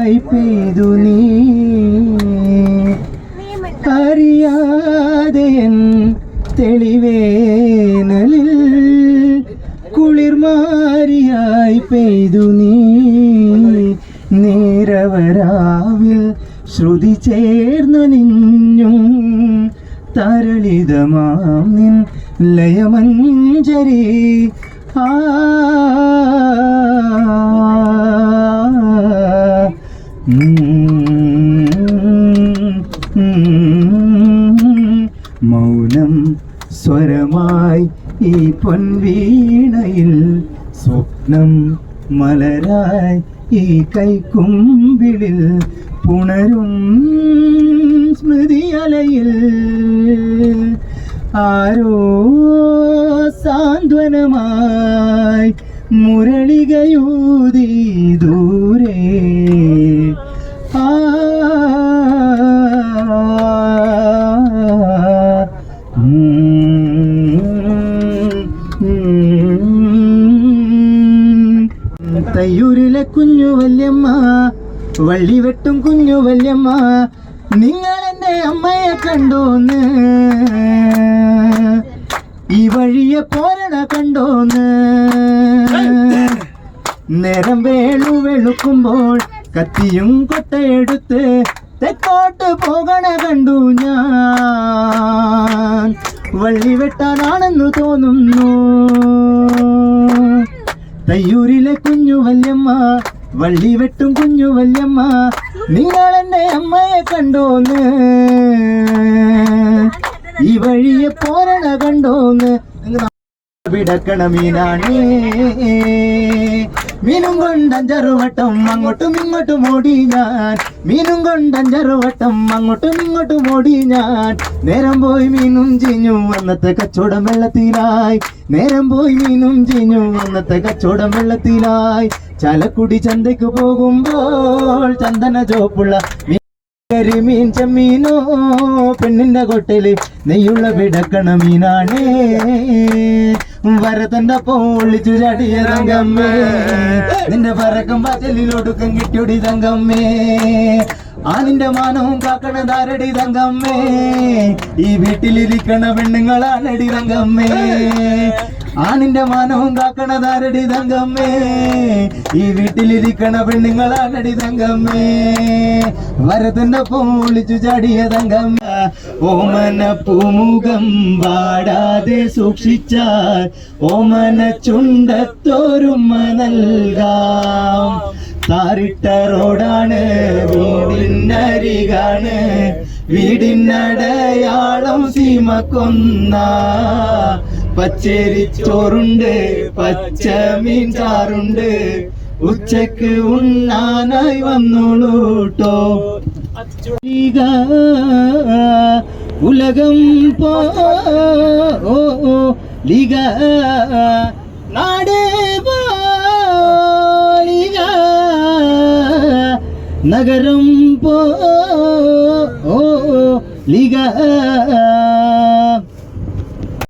മലരായി പെയ്തു നീ. അറിയാതെ തെളിവേനലിൽ കുളിർമാരിയായി പെയ്തു നീ. നീരവരാവിൽ ശ്രുതി ചേർന്നലിഞ്ഞും തരളിതമാം നിൻ ലയമഞ്ചരി ആ മൗനം സ്വരമായി ഈ പൊൻവീണയിൽ സ്വപ്നം മലരായി ഈ കൈക്കുമ്പിളിൽ പുണരും സ്മൃതി അലയിൽ ആരോ സാന്ത്വനമായി മുരളികയൂതി ദൂരെ തയ്യൂരിലെ കുഞ്ഞു വല്യമ്മ വള്ളി വെട്ടും കുഞ്ഞു വല്യമ്മ നിങ്ങൾ എന്റെ അമ്മയെ കണ്ടോന്ന്. ഈ വഴിയെ പോരണ കണ്ടോന്ന്. നേരം വേളു വെളുക്കുമ്പോൾ കത്തിയും കൊട്ടയെടുത്ത് തെക്കോട്ട് പോകണ കണ്ടു ഞാൻ. വള്ളി വെട്ടാനാണെന്ന് തോന്നുന്നു. തയ്യൂരിലെ കുഞ്ഞു വല്യമ്മ വള്ളി വെട്ടും കുഞ്ഞു വല്യമ്മ നിങ്ങൾ എന്റെ അമ്മയെ കണ്ടോന്ന്. ഈ വഴിയെ പോരണ കണ്ടോന്ന്. വിടക്കണ മീനും കൊണ്ടഞ്ചറുവട്ടം അങ്ങോട്ടും ഇങ്ങോട്ടും ഓടി ഞാൻ. മീനും കൊണ്ടഞ്ചറുവട്ടം അങ്ങോട്ടും ഇങ്ങോട്ടും ഓടി ഞാൻ. നേരം പോയി മീനും ചീഞ്ഞു അന്നത്തെ കച്ചവടം വെള്ളത്തിലായി. നേരം പോയി മീനും ചീഞ്ഞു അന്നത്തെ കച്ചവടം വെള്ളത്തിലായി. ചലക്കുടി ചന്തയ്ക്ക് പോകുമ്പോൾ ചന്ദന ചോപ്പുള്ള കരിമീൻ ചെമ്മീനോ പെണ്ണിന്റെ കൊട്ടയിൽ നെയ്യുള്ള വിടക്കണ മീനാണേ. വരതന്റെ പൊളിച്ചു ചാടിയ തങ്കമ്മേ. നിന്റെ പറക്കം പച്ചലിലൊടുക്കം കിട്ടിയൊടി തങ്കമ്മേ. ആനിന്റെ മാനവും കാക്കണ ധാരടി തങ്കമ്മേ. ഈ വീട്ടിലിരിക്കണ പെണ്ണുങ്ങളാണടി തങ്കമ്മേ. ആണിന്റെ മാനവും കാക്കണ ധാരടി തങ്കമ്മേ. ഈ വീട്ടിലിരിക്കണ പെണ്ണുങ്ങളാണടി തങ്കമ്മേ. വരത്തിന്റെ പൊളിച്ചു ചാടിയ തങ്കമ്മ. ഓമന പൂമുഖം വാടാതെ സൂക്ഷിച്ചാൽ ഓമന ചുണ്ടത്തോരുമ നൽകാം. താറിട്ട റോഡാണ് വീടിനരികാണ്. വീടിനടയാളം സീമ കൊന്ന പച്ചേരി ചോറുണ്ട് പച്ച മീൻ ചാറുണ്ട്. ഉച്ചയ്ക്ക് ഉണ്ണാനായി വന്നോളൂട്ടോ ഉലകം പോ ലീഗ. നഗരം പോ ഓ, ഓ, ലീഗ